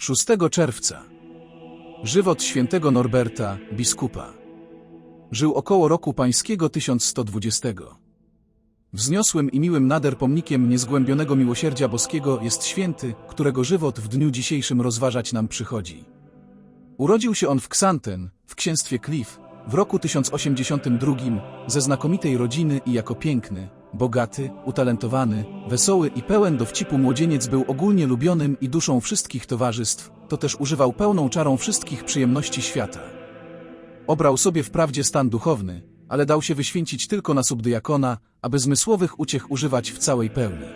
6 czerwca. Żywot świętego Norberta, biskupa. Żył około roku pańskiego 1120. Wzniosłym i miłym nader pomnikiem niezgłębionego miłosierdzia boskiego jest święty, którego żywot w dniu dzisiejszym rozważać nam przychodzi. Urodził się on w Xanten, w księstwie Cliff, w roku 1082, ze znakomitej rodziny i jako piękny, bogaty, utalentowany, wesoły i pełen dowcipu młodzieniec był ogólnie lubionym i duszą wszystkich towarzystw, to też używał pełną czarą wszystkich przyjemności świata. Obrał sobie wprawdzie stan duchowny, ale dał się wyświęcić tylko na subdyakona, aby zmysłowych uciech używać w całej pełni.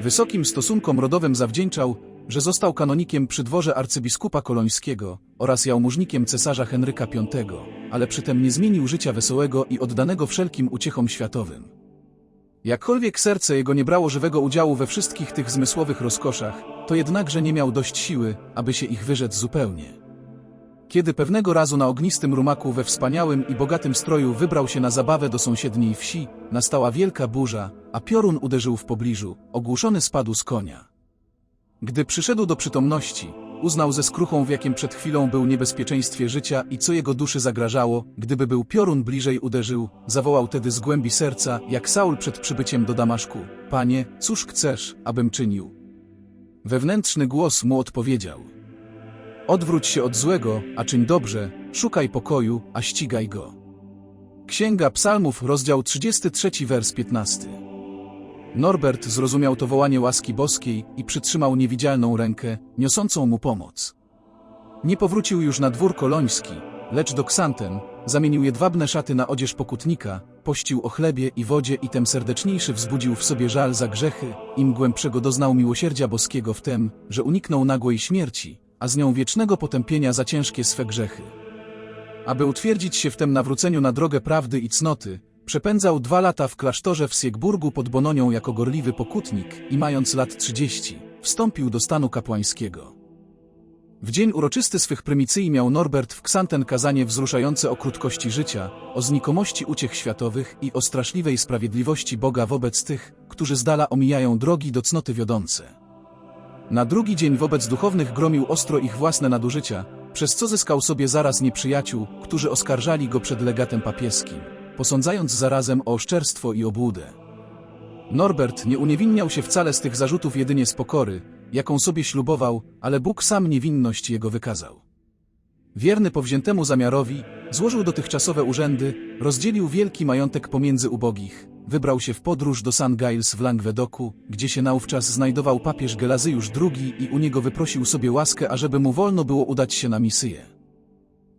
Wysokim stosunkom rodowym zawdzięczał, że został kanonikiem przy dworze arcybiskupa kolońskiego oraz jałmużnikiem cesarza Henryka V, ale przytem nie zmienił życia wesołego i oddanego wszelkim uciechom światowym. Jakkolwiek serce jego nie brało żywego udziału we wszystkich tych zmysłowych rozkoszach, to jednakże nie miał dość siły, aby się ich wyrzec zupełnie. Kiedy pewnego razu na ognistym rumaku we wspaniałym i bogatym stroju wybrał się na zabawę do sąsiedniej wsi, nastała wielka burza, a piorun uderzył w pobliżu, ogłuszony spadł z konia. Gdy przyszedł do przytomności, uznał ze skruchą w jakim przed chwilą był niebezpieczeństwie życia i co jego duszy zagrażało, gdyby był piorun bliżej uderzył, zawołał tedy z głębi serca, jak Saul przed przybyciem do Damaszku. Panie, cóż chcesz, abym czynił? Wewnętrzny głos mu odpowiedział. Odwróć się od złego, a czyń dobrze, szukaj pokoju, a ścigaj go. Księga Psalmów, rozdział 33, wers 15. Norbert zrozumiał to wołanie łaski boskiej i przytrzymał niewidzialną rękę, niosącą mu pomoc. Nie powrócił już na dwór koloński, lecz do Ksanten, zamienił jedwabne szaty na odzież pokutnika, pościł o chlebie i wodzie i tem serdeczniejszy wzbudził w sobie żal za grzechy, im głębszego doznał miłosierdzia boskiego w tem, że uniknął nagłej śmierci, a z nią wiecznego potępienia za ciężkie swe grzechy. Aby utwierdzić się w tym nawróceniu na drogę prawdy i cnoty, przepędzał dwa lata w klasztorze w Siegburgu pod Bononią jako gorliwy pokutnik i mając lat 30, wstąpił do stanu kapłańskiego. W dzień uroczysty swych prymicyj miał Norbert w Ksanten kazanie wzruszające o krótkości życia, o znikomości uciech światowych i o straszliwej sprawiedliwości Boga wobec tych, którzy z dala omijają drogi do cnoty wiodące. Na drugi dzień wobec duchownych gromił ostro ich własne nadużycia, przez co zyskał sobie zaraz nieprzyjaciół, którzy oskarżali go przed legatem papieskim, posądzając zarazem o oszczerstwo i obłudę. Norbert nie uniewinniał się wcale z tych zarzutów jedynie z pokory, jaką sobie ślubował, ale Bóg sam niewinność jego wykazał. Wierny powziętemu zamiarowi, złożył dotychczasowe urzędy, rozdzielił wielki majątek pomiędzy ubogich, wybrał się w podróż do St. Giles w Langwedoku, gdzie się naówczas znajdował papież Gelazyjusz II i u niego wyprosił sobie łaskę, ażeby mu wolno było udać się na misję.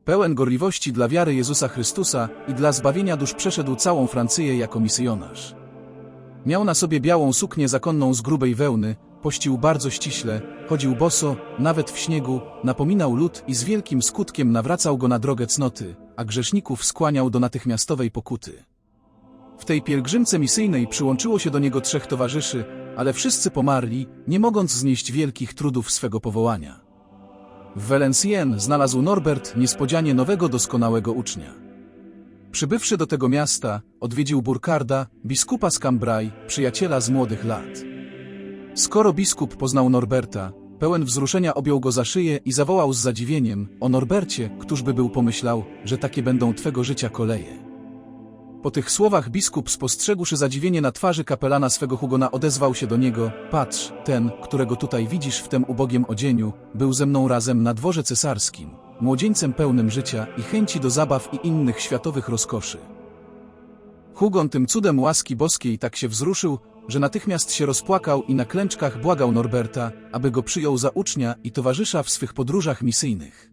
Pełen gorliwości dla wiary Jezusa Chrystusa i dla zbawienia dusz przeszedł całą Francję jako misjonarz. Miał na sobie białą suknię zakonną z grubej wełny, pościł bardzo ściśle, chodził boso, nawet w śniegu, napominał lud i z wielkim skutkiem nawracał go na drogę cnoty, a grzeszników skłaniał do natychmiastowej pokuty. W tej pielgrzymce misyjnej przyłączyło się do niego trzech towarzyszy, ale wszyscy pomarli, nie mogąc znieść wielkich trudów swego powołania. W Valenciennes znalazł Norbert niespodzianie nowego doskonałego ucznia. Przybywszy do tego miasta, odwiedził Burkarda, biskupa z Cambrai, przyjaciela z młodych lat. Skoro biskup poznał Norberta, pełen wzruszenia objął go za szyję i zawołał z zadziwieniem, o Norbercie, któż by był pomyślał, że takie będą twego życia koleje. Po tych słowach biskup spostrzegłszy zadziwienie na twarzy kapelana swego Hugona odezwał się do niego, patrz, ten, którego tutaj widzisz w tym ubogiem odzieniu, był ze mną razem na dworze cesarskim, młodzieńcem pełnym życia i chęci do zabaw i innych światowych rozkoszy. Hugon tym cudem łaski boskiej tak się wzruszył, że natychmiast się rozpłakał i na klęczkach błagał Norberta, aby go przyjął za ucznia i towarzysza w swych podróżach misyjnych.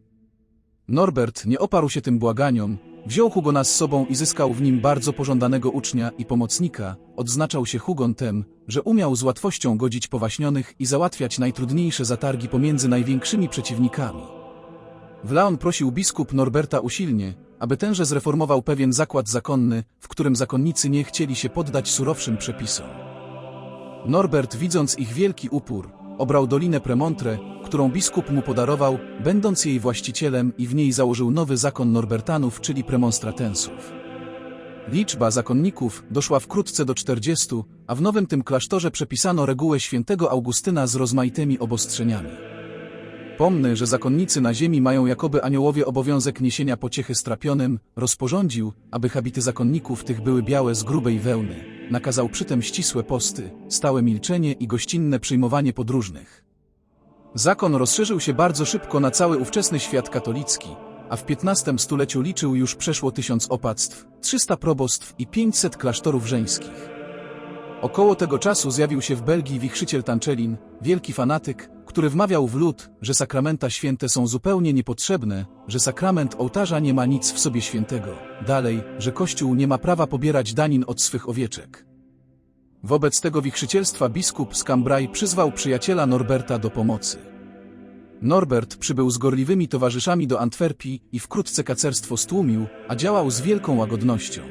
Norbert nie oparł się tym błaganiom, wziął Hugona z sobą i zyskał w nim bardzo pożądanego ucznia i pomocnika, odznaczał się Hugon tem, że umiał z łatwością godzić powaśnionych i załatwiać najtrudniejsze zatargi pomiędzy największymi przeciwnikami. W Laon prosił biskup Norberta usilnie, aby tenże zreformował pewien zakład zakonny, w którym zakonnicy nie chcieli się poddać surowszym przepisom. Norbert, widząc ich wielki upór, obrał Dolinę Premontre, którą biskup mu podarował, będąc jej właścicielem i w niej założył nowy zakon Norbertanów, czyli premonstratensów. Liczba zakonników doszła wkrótce do 40, a w nowym tym klasztorze przepisano regułę świętego Augustyna z rozmaitymi obostrzeniami. Pomny, że zakonnicy na ziemi mają jakoby aniołowie obowiązek niesienia pociechy strapionym, rozporządził, aby habity zakonników tych były białe z grubej wełny. Nakazał przytem ścisłe posty, stałe milczenie i gościnne przyjmowanie podróżnych. Zakon rozszerzył się bardzo szybko na cały ówczesny świat katolicki, a w XV stuleciu liczył już przeszło tysiąc opactw, 300 probostw i 500 klasztorów żeńskich. Około tego czasu zjawił się w Belgii wichrzyciel Tanczelin, wielki fanatyk, który wmawiał w lud, że sakramenta święte są zupełnie niepotrzebne, że sakrament ołtarza nie ma nic w sobie świętego, dalej, że Kościół nie ma prawa pobierać danin od swych owieczek. Wobec tego wichrzycielstwa biskup z Cambrai przyzwał przyjaciela Norberta do pomocy. Norbert przybył z gorliwymi towarzyszami do Antwerpii i wkrótce kacerstwo stłumił, a działał z wielką łagodnością.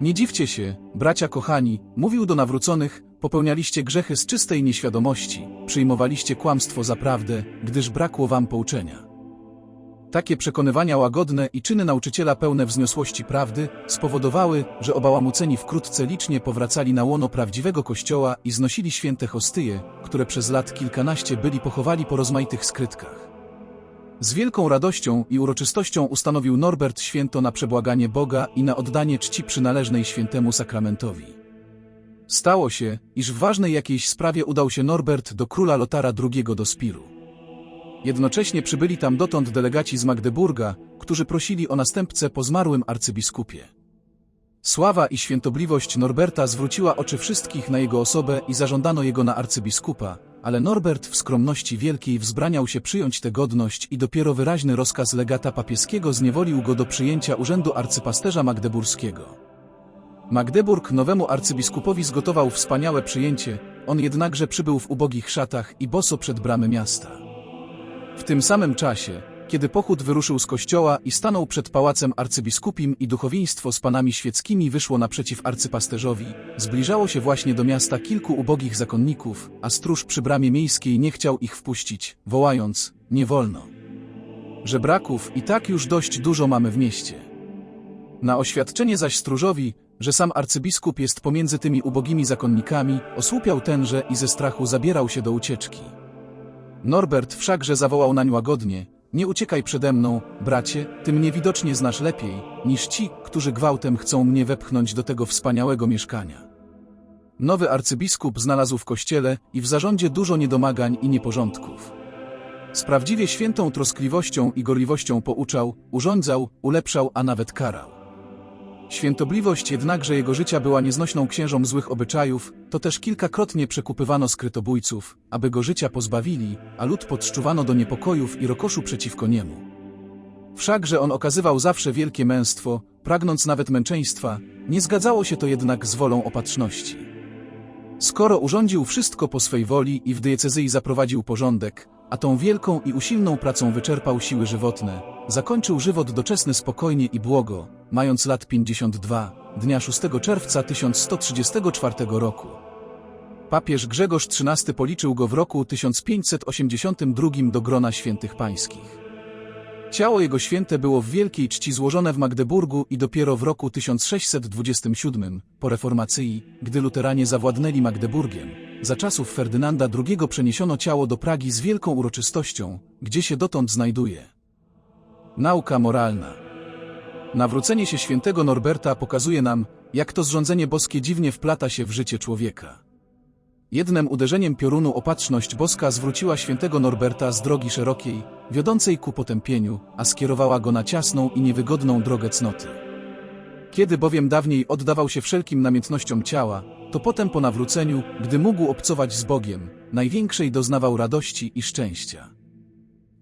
Nie dziwcie się, bracia kochani, mówił do nawróconych, popełnialiście grzechy z czystej nieświadomości, przyjmowaliście kłamstwo za prawdę, gdyż brakło wam pouczenia. Takie przekonywania łagodne i czyny nauczyciela pełne wzniosłości prawdy spowodowały, że obałamuceni wkrótce licznie powracali na łono prawdziwego kościoła i znosili święte hostyje, które przez lat kilkanaście byli pochowali po rozmaitych skrytkach. Z wielką radością i uroczystością ustanowił Norbert święto na przebłaganie Boga i na oddanie czci przynależnej świętemu sakramentowi. Stało się, iż w ważnej jakiejś sprawie udał się Norbert do króla Lotara II do Spiru. Jednocześnie przybyli tam dotąd delegaci z Magdeburga, którzy prosili o następcę po zmarłym arcybiskupie. Sława i świętobliwość Norberta zwróciła oczy wszystkich na jego osobę i zażądano jego na arcybiskupa, ale Norbert w skromności wielkiej wzbraniał się przyjąć tę godność i dopiero wyraźny rozkaz legata papieskiego zniewolił go do przyjęcia urzędu arcypasterza magdeburskiego. Magdeburg nowemu arcybiskupowi zgotował wspaniałe przyjęcie, on jednakże przybył w ubogich szatach i boso przed bramy miasta. W tym samym czasie, kiedy pochód wyruszył z kościoła i stanął przed pałacem arcybiskupim i duchowieństwo z panami świeckimi wyszło naprzeciw arcypasterzowi, zbliżało się właśnie do miasta kilku ubogich zakonników, a stróż przy bramie miejskiej nie chciał ich wpuścić, wołając, nie wolno. Żebraków i tak już dość dużo mamy w mieście. Na oświadczenie zaś stróżowi, że sam arcybiskup jest pomiędzy tymi ubogimi zakonnikami, osłupiał tenże i ze strachu zabierał się do ucieczki. Norbert wszakże zawołał nań łagodnie, nie uciekaj przede mną, bracie, ty mnie widocznie znasz lepiej, niż ci, którzy gwałtem chcą mnie wepchnąć do tego wspaniałego mieszkania. Nowy arcybiskup znalazł w kościele i w zarządzie dużo niedomagań i nieporządków. Z prawdziwie świętą troskliwością i gorliwością pouczał, urządzał, ulepszał, a nawet karał. Świętobliwość jednakże jego życia była nieznośną księżom złych obyczajów, to też kilkakrotnie przekupywano skrytobójców, aby go życia pozbawili, a lud podszczuwano do niepokojów i rokoszu przeciwko niemu. Wszakże on okazywał zawsze wielkie męstwo, pragnąc nawet męczeństwa, nie zgadzało się to jednak z wolą opatrzności. Skoro urządził wszystko po swej woli i w diecezji zaprowadził porządek, a tą wielką i usilną pracą wyczerpał siły żywotne, zakończył żywot doczesny spokojnie i błogo, mając lat 52, dnia 6 czerwca 1134 roku. Papież Grzegorz XIII policzył go w roku 1582 do grona świętych pańskich. Ciało jego święte było w wielkiej czci złożone w Magdeburgu i dopiero w roku 1627, po reformacji, gdy luteranie zawładnęli Magdeburgiem, za czasów Ferdynanda II przeniesiono ciało do Pragi z wielką uroczystością, gdzie się dotąd znajduje. Nauka moralna Nawrócenie się świętego Norberta pokazuje nam, jak to zrządzenie boskie dziwnie wplata się w życie człowieka. Jednym uderzeniem piorunu opatrzność boska zwróciła świętego Norberta z drogi szerokiej, wiodącej ku potępieniu, a skierowała go na ciasną i niewygodną drogę cnoty. Kiedy bowiem dawniej oddawał się wszelkim namiętnościom ciała, to potem po nawróceniu, gdy mógł obcować z Bogiem, największej doznawał radości i szczęścia.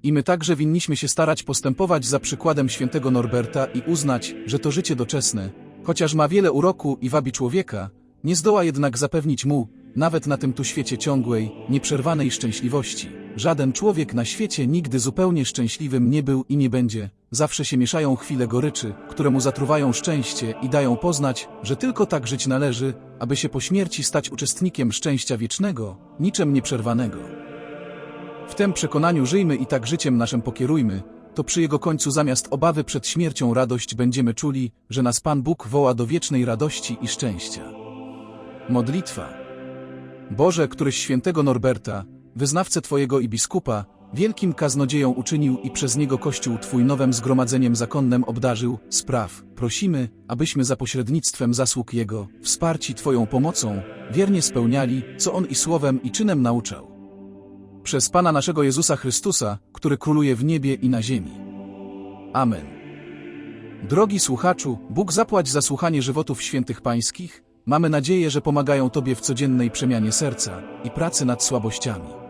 I my także winniśmy się starać postępować za przykładem świętego Norberta i uznać, że to życie doczesne, chociaż ma wiele uroku i wabi człowieka, nie zdoła jednak zapewnić mu, nawet na tym tu świecie ciągłej, nieprzerwanej szczęśliwości. Żaden człowiek na świecie nigdy zupełnie szczęśliwym nie był i nie będzie. Zawsze się mieszają chwile goryczy, które mu zatruwają szczęście i dają poznać, że tylko tak żyć należy, aby się po śmierci stać uczestnikiem szczęścia wiecznego, niczym nieprzerwanego. W tym przekonaniu żyjmy i tak życiem naszym pokierujmy, to przy jego końcu zamiast obawy przed śmiercią radość będziemy czuli, że nas Pan Bóg woła do wiecznej radości i szczęścia. Modlitwa Boże, któryś świętego Norberta, wyznawcę Twojego i biskupa, wielkim kaznodzieją uczynił i przez niego Kościół Twój nowym zgromadzeniem zakonnym obdarzył, spraw, prosimy, abyśmy za pośrednictwem zasług Jego, wsparci Twoją pomocą, wiernie spełniali, co On i słowem i czynem nauczał. Przez Pana naszego Jezusa Chrystusa, który króluje w niebie i na ziemi. Amen. Drogi słuchaczu, Bóg zapłać za słuchanie żywotów świętych pańskich, mamy nadzieję, że pomagają Tobie w codziennej przemianie serca i pracy nad słabościami.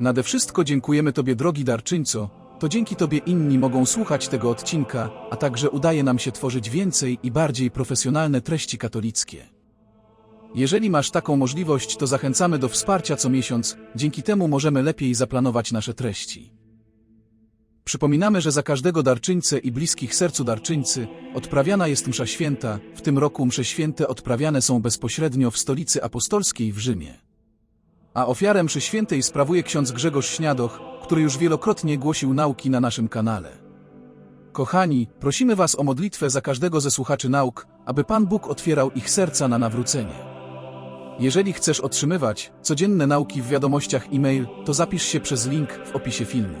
Nade wszystko dziękujemy Tobie, drogi darczyńco, to dzięki Tobie inni mogą słuchać tego odcinka, a także udaje nam się tworzyć więcej i bardziej profesjonalne treści katolickie. Jeżeli masz taką możliwość, to zachęcamy do wsparcia co miesiąc, dzięki temu możemy lepiej zaplanować nasze treści. Przypominamy, że za każdego darczyńcę i bliskich sercu darczyńcy odprawiana jest msza święta, w tym roku msze święte odprawiane są bezpośrednio w stolicy apostolskiej w Rzymie. A ofiarę mszy świętej sprawuje ksiądz Grzegorz Śniadoch, który już wielokrotnie głosił nauki na naszym kanale. Kochani, prosimy Was o modlitwę za każdego ze słuchaczy nauk, aby Pan Bóg otwierał ich serca na nawrócenie. Jeżeli chcesz otrzymywać codzienne nauki w wiadomościach e-mail, to zapisz się przez link w opisie filmu.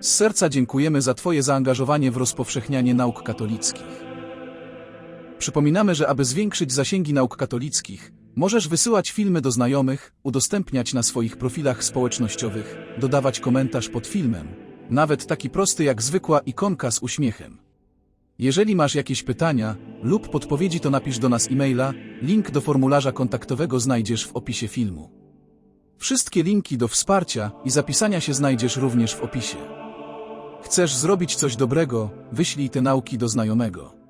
Z serca dziękujemy za Twoje zaangażowanie w rozpowszechnianie nauk katolickich. Przypominamy, że aby zwiększyć zasięgi nauk katolickich, możesz wysyłać filmy do znajomych, udostępniać na swoich profilach społecznościowych, dodawać komentarz pod filmem, nawet taki prosty jak zwykła ikonka z uśmiechem. Jeżeli masz jakieś pytania lub podpowiedzi, to napisz do nas e-maila, link do formularza kontaktowego znajdziesz w opisie filmu. Wszystkie linki do wsparcia i zapisania się znajdziesz również w opisie. Chcesz zrobić coś dobrego, wyślij te nauki do znajomego.